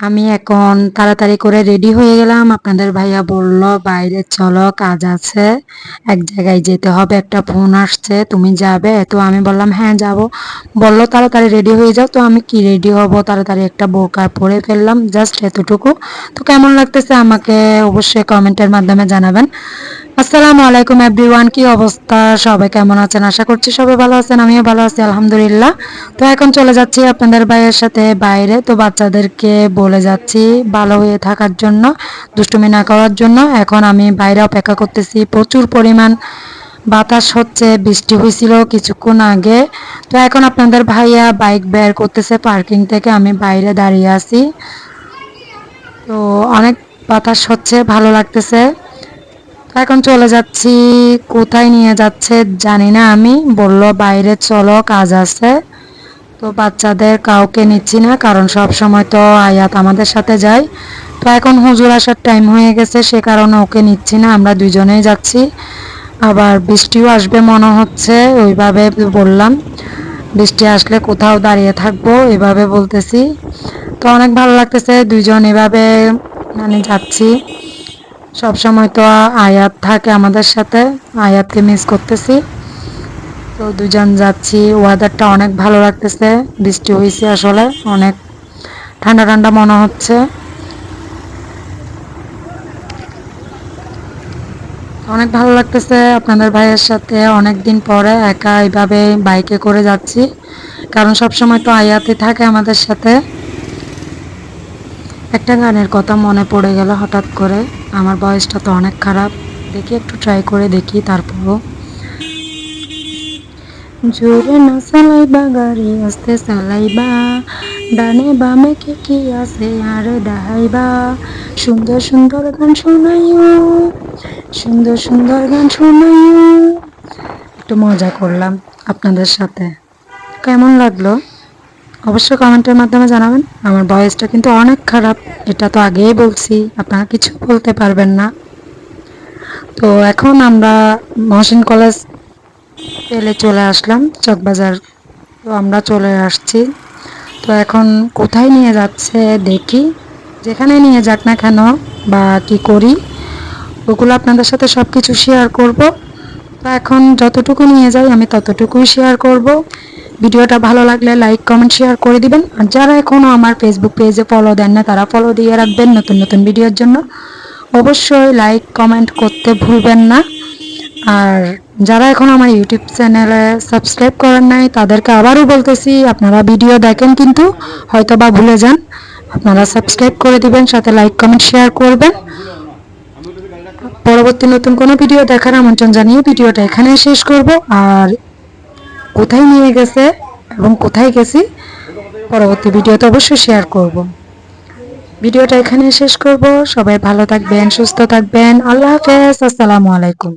আমি এখন তাড়াতাড়ি করে রেডি হয়ে গেলাম। আপনাদের ভাইয়া বলল, বাইরে চলো, কাজ আছে। এক জায়গায় যেতে হবে, একটা ফোন আসছে। তুমি যাবে? তো আমি বললাম হ্যাঁ যাব। বলল, তাড়াতাড়ি রেডি হয়ে যাও। তো আমি কি রেডি হব? তাড়াতাড়ি একটা বোরকা পরে ফেললাম জাস্ট এতটুকু। তো কেমন লাগতেছে আমাকে অবশ্যই কমেন্টের মাধ্যমে জানাবেন। আসসালামু আলাইকুম এভরিওয়ান, কি অবস্থা? সবাই কেমন আছেন? আশা করছি সবাই ভালো আছেন, আমিও ভালো আছি, আলহামদুলিল্লাহ। তো এখন চলে যাচ্ছি আপনাদের ভাইয়ের সাথে বাইরে, তো বাচ্চাদেরকে বলে যাচ্ছি ভালো হয়ে থাকার জন্য, দুষ্টুমি না করার জন্য। এখন আমি বাইরে অপেক্ষা করতেছি, প্রচুর পরিমাণ বাতাস হচ্ছে, বৃষ্টি হয়েছিল কিছুক্ষণ আগে। তো এখন আপনাদের ভাইয়া বাইক বের করতেছে পার্কিং থেকে, আমি বাইরে দাঁড়িয়ে আছি। তো অনেক বাতাস হচ্ছে, ভালো লাগতেছে। এখন চলে যাচ্ছি। কোথায় নিয়ে যাচ্ছে জানি না আমি। বলল, বাইরে চলো, কাজ আছে। তো বাচ্চাদের কাউকে নিচ্ছি না, কারণ সব সময় তো আয়াত আমাদের সাথে যায়। তো এখন হুজুর আসার টাইম হয়ে গেছে, সে কারণে ওকে নিচ্ছি না, আমরা দুজনেই যাচ্ছি। আবার বৃষ্টিও আসবে মনে হচ্ছে, ওইভাবে বললাম। বৃষ্টি আসলে কোথাও দাঁড়িয়ে থাকব, এভাবে বলতেছি। তো অনেক ভালো লাগতেছে, দুইজন এভাবে মানে যাচ্ছি। সব সময় তো আয়াত থাকে আমাদের সাথে, আয়াতকে মিস করতেছি। তো দুজন যাচ্ছি ওয়েদারটা অনেক ভালো লাগতেছে, বৃষ্টি হয়েছে আসলে, অনেক ঠান্ডা ঠান্ডা মনে হচ্ছে। অনেক ভালো লাগতেছে আপনাদের ভাইয়ের সাথে অনেক দিন পরে একা এইভাবে বাইকে করে যাচ্ছি। কারণ সব সময় তো আয়াতে থাকে আমাদের সাথে। একটা গানের কথা মনে পড়ে গেল হঠাৎ করে। আমার বয়সটা তো অনেক খারাপ। দেখি একটু ট্রাই করে দেখি তারপরও। জোরে না চালাইবা গাড়ি আস্তে চালাইবা ডানে বামে কি কি আছে আর দেখাইবা সুন্দর সুন্দর গান শোনাইও। সুন্দর সুন্দর গান শোনাইও। একটু মজা করলাম আপনাদের সাথে। কেমন লাগল? অবশ্যই কমেন্টের মাধ্যমে জানাবেন। আমার ভয়েসটা কিন্তু অনেক খারাপ, এটা তো আগেই বলছি, আপনারা কিছু বলতে পারবেন না। তো এখন আমরা মহসিন কলেজ পেলে চলে আসলাম, চকবাজার। তো আমরা চলে আসছি। তো এখন কোথায় নিয়ে যাচ্ছে দেখি, যেখানে নিয়ে যাক না কেন বা কি করি, ওগুলো আপনাদের সাথে সব কিছু শেয়ার করব। তো এখন যতটুকু নিয়ে যাই আমি ততটুকুই শেয়ার করব। ভিডিওটা ভালো লাগলে লাইক কমেন্ট শেয়ার করে দিবেন। আর যারা এখনও আমার ফেসবুক পেজে ফলো দেন না, তারা ফলো দিয়ে রাখবেন নতুন নতুন ভিডিওর জন্য। অবশ্যই লাইক কমেন্ট করতে ভুলবেন না। আর যারা এখন আমার ইউটিউব চ্যানেলে সাবস্ক্রাইব করেন নাই, তাদেরকে আবারও বলতেছি, আপনারা ভিডিও দেখেন কিন্তু হয়তো বা ভুলে যান। আপনারা সাবস্ক্রাইব করে দিবেন, সাথে লাইক কমেন্ট শেয়ার করবেন। পরবর্তী নতুন কোনো ভিডিও দেখার আমন্ত্রণ জানিয়ে ভিডিওটা এখানে শেষ করব। আর কোথায় নিয়ে গেছে এবং কোথায় গেছি, পরবর্তী ভিডিওতে অবশ্যই শেয়ার করব। ভিডিওটা এখানে শেষ করব। সবাই ভালো থাকবেন, সুস্থ থাকবেন। আল্লাহ হাফেজ। আসসালামু আলাইকুম।